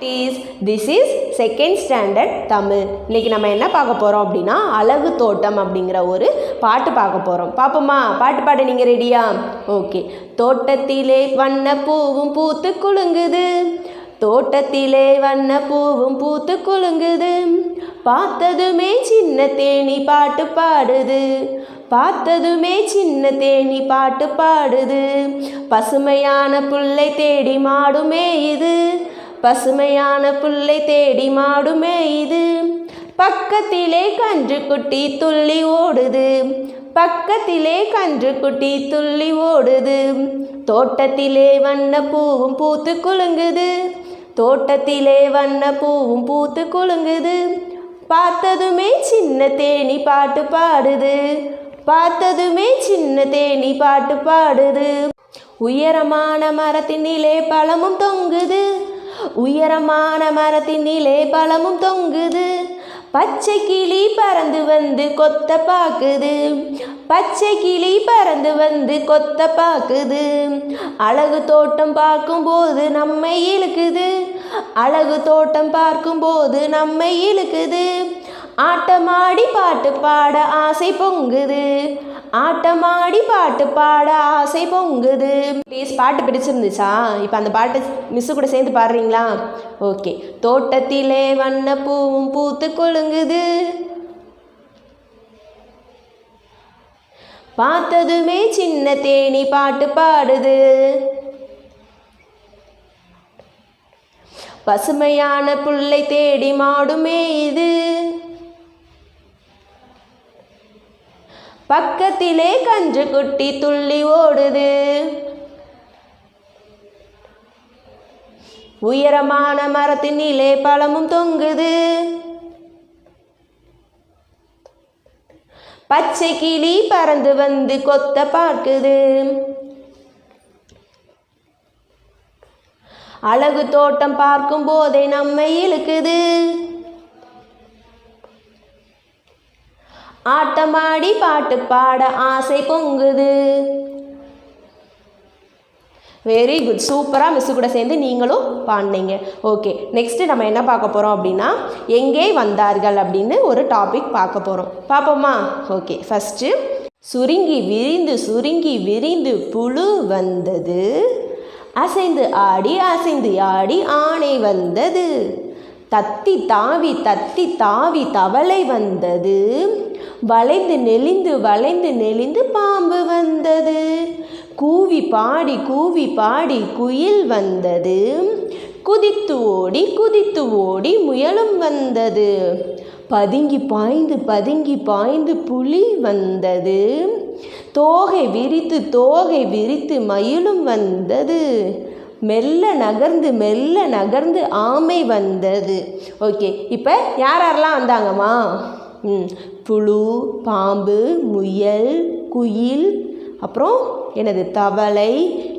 This is second standard Tamil இன்றைக்கி நம்ம என்ன பார்க்க போகிறோம் அப்படின்னா அழகு தோட்டம் அப்படிங்கிற ஒரு பாட்டு பார்க்க போகிறோம் பார்ப்போமா? பாட்டு பாட நீங்கள் ரெடியா ஓகே தோட்டத்திலே வண்ண பூவும் பூத்து குலுங்குது. தோட்டத்திலே வண்ண பூவும் பூத்து குலுங்குது. பார்த்ததுமே சின்ன தேனி பாட்டு பாடுது. பார்த்ததுமே சின்ன தேனி பாட்டு பாடுது. பசுமையான புல்லை தேடி மாடுமே இது. பசுமையான புல்லை தேடி மாடுமே இது. பக்கத்திலே கன்று குட்டி துள்ளி ஓடுது. பக்கத்திலே கன்று குட்டி துள்ளி ஓடுது. தோட்டத்திலே வண்ண பூவும் பூத்து குலுங்குது. தோட்டத்திலே வண்ண பூவும் பூத்து குலுங்குது. பார்த்ததுமே சின்ன தேனி பாட்டு பாடுது. பார்த்ததுமே சின்ன தேனி பாட்டு பாடுது. உயரமான மரத்தினிலே பழமும் தொங்குது. உயரமான மரத்தினிலே பழமும் தொங்குது. பச்சை கிளி பறந்து வந்து கொத்த பார்க்குது பச்சை கிளி பறந்து வந்து கொத்த பார்க்குது அழகு தோட்டம் பார்க்கும்போது நம்மை இழுக்குது. அழகு தோட்டம் பார்க்கும்போது நம்மை இழுக்குது. ஆட்டமாடி பாட்டு பாட ஆசை பொங்குது. ஆட்டமாடி பாட்டு பாட ஆசை பொங்குது. ப்ளீஸ் பாட்டு பிடிச்சிருந்துச்சா? இப்போ அந்த பாட்டை மிஸ்ஸு கூட சேர்ந்து பாடுறீங்களா? ஓகே தோட்டத்திலே வண்ண பூவும் பூத்து கொழுங்குது. பார்த்ததுமே சின்ன தேனி பாட்டு பாடுது. பசுமையான புல்லை தேடி மாடுமே இது. பக்கத்திலே கன்று குட்டி துள்ளி ஓடுது. உயரமான மரத்தினிலே பழமும் தொங்குது. பச்சை கிளி பறந்து வந்து கொத்த பார்க்குது. அழகு தோட்டம் பார்க்கும் போதே நம்மை இழுக்குது. ஆட்டமாடி பாட்டு பாட ஆசை பொங்குது. வெரி குட் சூப்பராக மிஸ்ஸு கூட சேர்ந்து நீங்களும் பாடினீங்க. ஓகே நெக்ஸ்ட்டு நம்ம என்ன பார்க்க போகிறோம் அப்படின்னா எங்கே வந்தார்கள் அப்படின்னு ஒரு டாபிக் பார்க்க போகிறோம் பார்ப்போமா? ஓகே ஃபஸ்ட்டு சுருங்கி விரிந்து சுருங்கி விரிந்து புழு வந்தது. அசைந்து ஆடி அசைந்து ஆடி ஆணை வந்தது. தத்தி தாவி தத்தி தாவி தவளை வந்தது. வளைந்து நெளிந்து வளைந்து நெளிந்து பாம்பு வந்தது. கூவி பாடி கூவி பாடி குயில் வந்தது. குதித்து ஓடி குதித்து ஓடி முயலும் வந்தது. பதுங்கி பாய்ந்து பதுங்கி பாய்ந்து புலி வந்தது. தோகை விரித்து தோகை விரித்து மயிலும் வந்தது. மெல்ல நகர்ந்து மெல்ல நகர்ந்து ஆமை வந்தது. ஓகே இப்போ யார் யாரெல்லாம் வந்தாங்கம்மா? புழு பாம்பு முயல் குயில் அப்புறம் எனது தவளை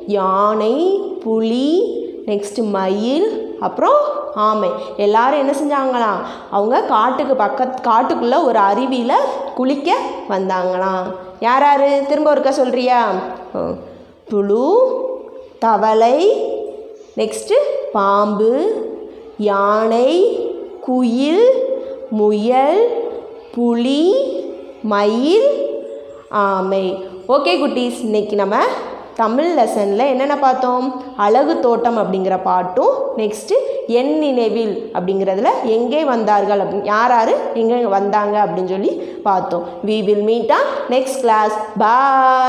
யானை புலி நெக்ஸ்ட்டு மயில் அப்புறம் ஆமை. எல்லாரும் என்ன செஞ்சாங்களாம்? அவங்க காட்டுக்கு பக்கத் காட்டுக்குள்ளே ஒரு அருவியில் குளிக்க வந்தாங்களாம். யார் யார் திரும்ப ஒருக்க சொல்கிறியா புழு தவளை நெக்ஸ்ட்டு பாம்பு யானை குயில் முயல் புலி மயில் ஆமை. ஓகே குட்டீஸ். இன்னைக்கு நம்ம தமிழ் லெசனில் என்னென்ன பார்த்தோம்? அழகு தோட்டம் அப்படிங்கிற பாட்டும் நெக்ஸ்ட்டு என் நினைவில் அப்படிங்கிறதுல எங்கே வந்தார்கள் அப்படி யார் யார் எங்கே வந்தாங்க அப்படின்னு சொல்லி பார்த்தோம். We will meet a next class bye